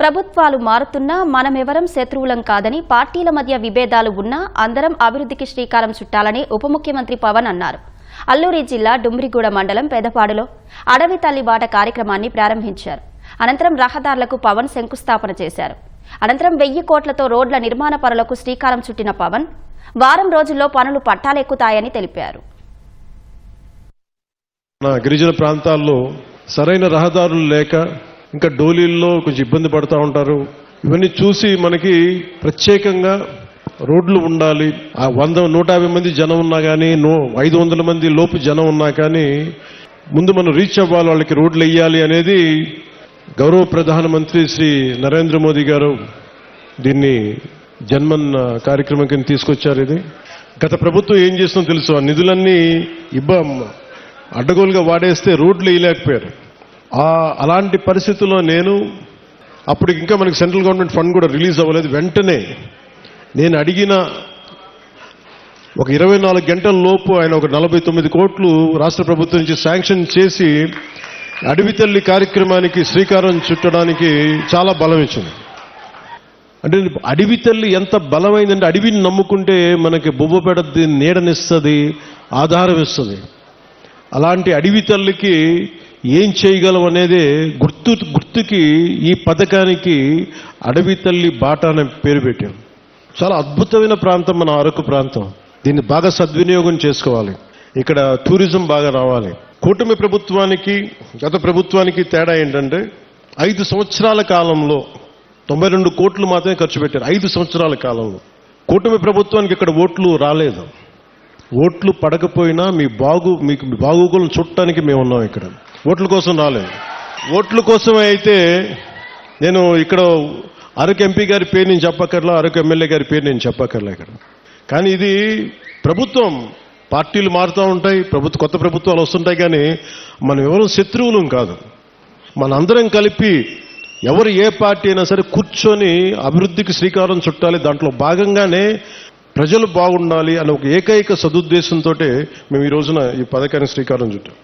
ప్రభుత్వాలు మారుతున్నా మనమెవరం శత్రువులం కాదని పార్టీల మధ్య విభేదాలు ఉన్నా అందరం అభివృద్ధికి శ్రీకారం చుట్టాలని ఉప ముఖ్యమంత్రి పవన్ అన్నారు. అల్లూరి జిల్లా డుమ్రిగూడ మండలం పెదపాడులో అడవి తల్లి బాట కార్యక్రమాన్ని ప్రారంభించారు. అనంతరం రహదారులకు పవన్ శంకుస్థాపన చేశారు. అనంతరం వెయ్యి కోట్లతో రోడ్ల నిర్మాణ పనులకు శ్రీకారం చుట్టిన పవన్ వారం రోజుల్లో పనులు పట్టాలెక్కుతాయని తెలిపారు. గిరిజన ప్రాంతాల్లో సరైన రహదారులు లేక ఇంకా డోలీల్లో కొంచెం ఇబ్బంది పడుతూ ఉంటారు. ఇవన్నీ చూసి మనకి ప్రత్యేకంగా రోడ్లు ఉండాలి. ఆ వంద నూట యాభై మంది జనం ఉన్నా కానీ నూ ఐదు వందల మంది లోపు జనం ఉన్నా కానీ ముందు మనం రీచ్ అవ్వాలి వాళ్ళకి రోడ్లు వేయాలి అనేది గౌరవ ప్రధానమంత్రి శ్రీ నరేంద్ర మోదీ గారు దీన్ని జన్మన్ కార్యక్రమం కింద తీసుకొచ్చారు ఇది. గత ప్రభుత్వం ఏం చేస్తుందో తెలుసు? ఆ నిధులన్నీ ఇబ్బ అడ్డగోలుగా వాడేస్తే రోడ్లు వేయలేకపోయారు. అలాంటి పరిస్థితుల్లో నేను అప్పుడు ఇంకా మనకి సెంట్రల్ గవర్నమెంట్ ఫండ్ కూడా రిలీజ్ అవ్వలేదు. వెంటనే నేను అడిగిన ఒక ఇరవై నాలుగు గంటల లోపు ఆయన ఒక నలభై తొమ్మిది కోట్లు రాష్ట్ర ప్రభుత్వం నుంచి శాంక్షన్ చేసి అడవి తల్లి కార్యక్రమానికి శ్రీకారం చుట్టడానికి చాలా బలం ఇచ్చింది. అంటే అడవి తల్లి ఎంత బలమైందంటే అడవిని నమ్ముకుంటే మనకి బొబ్బ పెడద్ది నీడనిస్తుంది ఆధారం ఇస్తుంది. అలాంటి అడవి తల్లికి ఏం చేయగలం అనేది గుర్తు గుర్తుకి ఈ పథకానికి అడవి తల్లి బాట అనే పేరు పెట్టాం చాలా అద్భుతమైన ప్రాంతం మన అరకు ప్రాంతం. దీన్ని బాగా సద్వినియోగం చేసుకోవాలి. ఇక్కడ టూరిజం బాగా రావాలి. కూటమి ప్రభుత్వానికి గత ప్రభుత్వానికి తేడా ఏంటంటే ఐదు సంవత్సరాల కాలంలో తొంభై రెండు కోట్లు మాత్రమే ఖర్చు పెట్టారు. ఐదు సంవత్సరాల కాలంలో. కూటమి ప్రభుత్వానికి ఇక్కడ ఓట్లు రాలేదు. ఓట్లు పడకపోయినా మీ బాగు మీకు బాగోగులను చుట్టానికి మేము ఉన్నాం ఇక్కడ. ఓట్ల కోసం రాలేదు. ఓట్ల కోసమే అయితే నేను ఇక్కడ అరకు ఎంపీ గారి పేరు నేను చెప్పక్కర్లా అరకు ఎమ్మెల్యే గారి పేరు నేను చెప్పక్కర్లా ఇక్కడ. కానీ ఇది ప్రభుత్వం. పార్టీలు మారుతూ ఉంటాయి ప్రభుత్వ కొత్త ప్రభుత్వాలు వస్తుంటాయి కానీ మనం ఎవరు శత్రువులం కాదు. మనందరం కలిపి ఎవరు ఏ పార్టీ అయినా సరే కూర్చొని అభివృద్ధికి శ్రీకారం చుట్టాలి దాంట్లో భాగంగానే ప్రజలు బాగుండాలి అనే ఒక ఏకైక సదుద్దేశంతో మేము ఈ రోజున ఈ పథకానికి శ్రీకారం చుట్టాం.